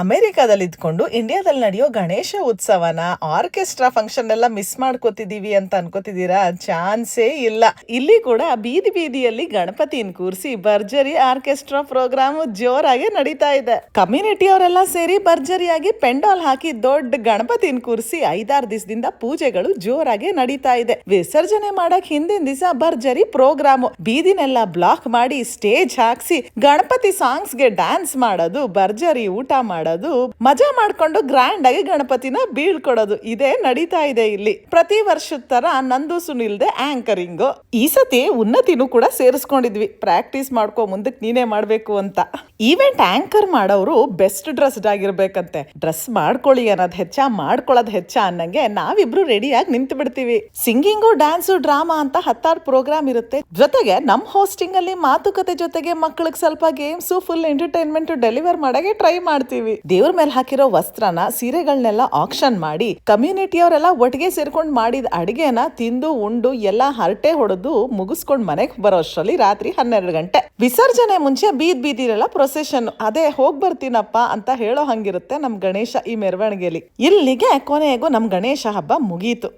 ಅಮೆರಿಕಾದಲ್ಲಿ ಇದ್ಕೊಂಡು ಇಂಡಿಯಾದಲ್ಲಿ ನಡೆಯೋ ಗಣೇಶ ಉತ್ಸವನ ಆರ್ಕೆಸ್ಟ್ರಾ ಫಂಕ್ಷನ್ ಎಲ್ಲ ಮಿಸ್ ಮಾಡ್ಕೋತಿದೀವಿ ಅಂತ ಅನ್ಕೋತಿದ್ದೀರಾ? ಚಾನ್ಸೇ ಇಲ್ಲ. ಇಲ್ಲಿ ಕೂಡ ಬೀದಿ ಬೀದಿಯಲ್ಲಿ ಗಣಪತಿನ ಕೂರಿಸಿ ಭರ್ಜರಿ ಆರ್ಕೆಸ್ಟ್ರಾ ಪ್ರೋಗ್ರಾಮ್ ಜೋರಾಗಿ ನಡೀತಾ ಇದೆ. ಕಮ್ಯುನಿಟಿ ಅವರೆಲ್ಲ ಸೇರಿ ಭರ್ಜರಿಯಾಗಿ ಪೆಂಡಾಲ್ ಹಾಕಿ ದೊಡ್ಡ ಗಣಪತಿನ ಕೂರಿಸಿ ಐದಾರು ದಿವಸದಿಂದ ಪೂಜೆಗಳು ಜೋರಾಗಿ ನಡೀತಾ ಇದೆ. ವಿಸರ್ಜನೆ ಮಾಡಕ್ ಹಿಂದಿನ ದಿವಸ ಭರ್ಜರಿ ಪ್ರೋಗ್ರಾಮ್. ಬೀದಿನೆಲ್ಲ ಬ್ಲಾಕ್ ಮಾಡಿ ಸ್ಟೇಜ್ ಹಾಕ್ಸಿ ಗಣಪತಿ ಸಾಂಗ್ಸ್ಗೆ ಡ್ಯಾನ್ಸ್ ಮಾಡೋದು, ಭರ್ಜರಿ ಊಟ ಮಾಡೋದು ಮಜಾ ಮಾಡ್ಕೊಂಡು ಗ್ರ್ಯಾಂಡ್ ಆಗಿ ಗಣಪತಿನ ಬೀಳ್ಕೊಡೋದು. ಇದೇ ನಡೀತಾ ಇದೆ ಇಲ್ಲಿ. ಪ್ರತಿ ವರ್ಷದ ತರ ನಂದು ಸುನಿಲ್ದೆ ಆಂಕರಿಂಗ್ ಈ ಸತಿ ಉನ್ನತಿನೂ ಕೂಡ ಸೇರಿಸ್ಕೊಂಡಿದ್ವಿ. ಪ್ರಾಕ್ಟೀಸ್ ಮಾಡ್ಕೊ ಮುಂದಕ್ಕೆ ನೀನೇ ಮಾಡ್ಬೇಕು ಅಂತ. ಈವೆಂಟ್ ಆಂಕರ್ ಮಾಡೋರು ಬೆಸ್ಟ್ ಡ್ರೆಸ್ಡ್ ಆಗಿರ್ಬೇಕಂತೆ. ಡ್ರೆಸ್ ಮಾಡ್ಕೊಳ್ಳಿ ಅನ್ನೋದ್ ಹೆಚ್ಚ, ಮಾಡ್ಕೊಳ್ಳೋದ್ ಹೆಚ್ಚ ಅನ್ನಂಗೆ ನಾವಿಬ್ರು ರೆಡಿಯಾಗಿ ನಿಂತು ಬಿಡ್ತೀವಿ ಸಿಂಗಿಂಗು ಡ್ಯಾನ್ಸು ಡ್ರಾಮಾ ಅಂತ ಹತ್ತಾರು ಪ್ರೋಗ್ರಾಮ್ ಇರುತ್ತೆ. ಜೊತೆಗೆ ನಮ್ ಹೋಸ್ಟಿಂಗ್ ಅಲ್ಲಿ ಮಾತುಕತೆ ಜೊತೆಗೆ ಮಕ್ಕಳಿಗೆ ಸ್ವಲ್ಪ ಗೇಮ್ಸ್ ಫುಲ್ ಎಂಟರ್ಟೈನ್ಮೆಂಟ್ ಡೆಲಿವರ್ ಮಾಡಕ್ಕೆ ಟ್ರೈ ಮಾಡ್ತೀವಿ. ದೇವ್ರ ಮೇಲೆ ಹಾಕಿರೋ ವಸ್ತ್ರನ ಸೀರೆಗಳನ್ನೆಲ್ಲ ಆಕ್ಷನ್ ಮಾಡಿ ಕಮ್ಯುನಿಟಿ ಅವರೆಲ್ಲ ಒಟ್ಟಿಗೆ ಸೇರ್ಕೊಂಡು ಮಾಡಿದ ಅಡಿಗೆನ ತಿಂದು, ಉಂಡು, ಎಲ್ಲ ಹರಟೆ ಹೊಡೆದು ಮುಗಿಸ್ಕೊಂಡ್ ಮನೆಗೆ ಬರೋಷ್ರಲ್ಲಿ ರಾತ್ರಿ ಹನ್ನೆರಡು ಗಂಟೆ. ವಿಸರ್ಜನೆ ಮುಂಚೆ ಬೀದ್ ಬೀದಿರೆಲ್ಲ ಪ್ರೊಸೆಷನ್ ಅದೇ, ಹೋಗ್ ಬರ್ತೀನಪ್ಪ ಅಂತ ಹೇಳೋ ಹಂಗಿರುತ್ತೆ ನಮ್ ಗಣೇಶ ಈ ಮೆರವಣಿಗೆಯಲ್ಲಿ ಇಲ್ಲಿಗೆ ಕೊನೆಗೂ ನಮ್ ಗಣೇಶ ಹಬ್ಬ ಮುಗೀತು.